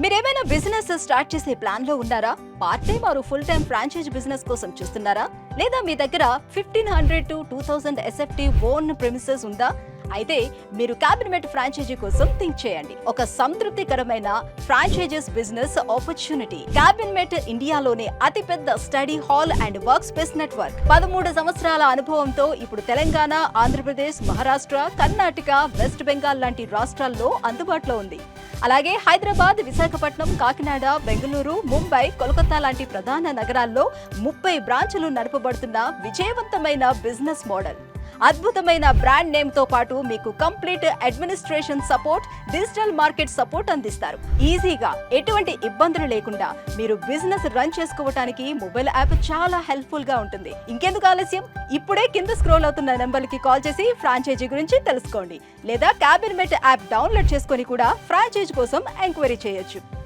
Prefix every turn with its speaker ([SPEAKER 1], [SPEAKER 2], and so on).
[SPEAKER 1] మీరేమైనా business start చేసే ప్లాన్లో ఉన్నారా? పార్ట్ టైం ఆరు ఫుల్ టైం ఫ్రాంచైజ్ బిజినెస్ కోసం చూస్తున్నారా? లేదా మీ దగ్గర fifteen hundred to two thousand SFT own premises ఉందా? అయితే మీరు క్యాబినెట్ ఫ్రాంచైజీ కోసం థింక్ చేయండి. ఒక సంతృప్తికరమైన ఫ్రాంచైజెస్ బిజినెస్ ఆపర్చునిటీ క్యాబినెట్ ఇండియాలోనే అతిపెద్ద study hall and work space network పదమూడు సంవత్సరాల అనుభవంతో ఇప్పుడు తెలంగాణ ఆంధ్రప్రదేశ్ మహారాష్ట్ర కర్ణాటక వెస్ట్ బెంగాల్ లాంటి రాష్ట్రాల్లో అందుబాటులో ఉంది. అలాగే హైదరాబాద్ విశాఖపట్నం కాకినాడ బెంగళూరు ముంబై కోల్కతా లాంటి ప్రధాన నగరాల్లో ముప్పై బ్రాంచులు నడపబడుతున్న విజయవంతమైన బిజినెస్ మోడల్. అద్భుతమైన బ్రాండ్ నేమ్తో పాటు మీకు complete administration support digital market support అందిస్తారు. ఈజీగా ఎటువంటి ఇబ్బందులు లేకుండా మీరు బిజినెస్ రన్ చేసుకోవడానికి మొబైల్ యాప్ చాలా హెల్ప్ఫుల్గా ఉంటుంది. ఇంకెందుకు ఆలస్యం? ఇప్పుడే కింద స్క్రోల్ అవుతున్న నెంబర్కి కాల్ చేసి ఫ్రాంచైజీ గురించి తెలుసుకోండి. లేదా క్యాబినెట్ యాప్ డౌన్లోడ్ చేసుకొని కూడా ఫ్రాంచైజీ కోసం ఎంక్వైరీ చేయొచ్చు.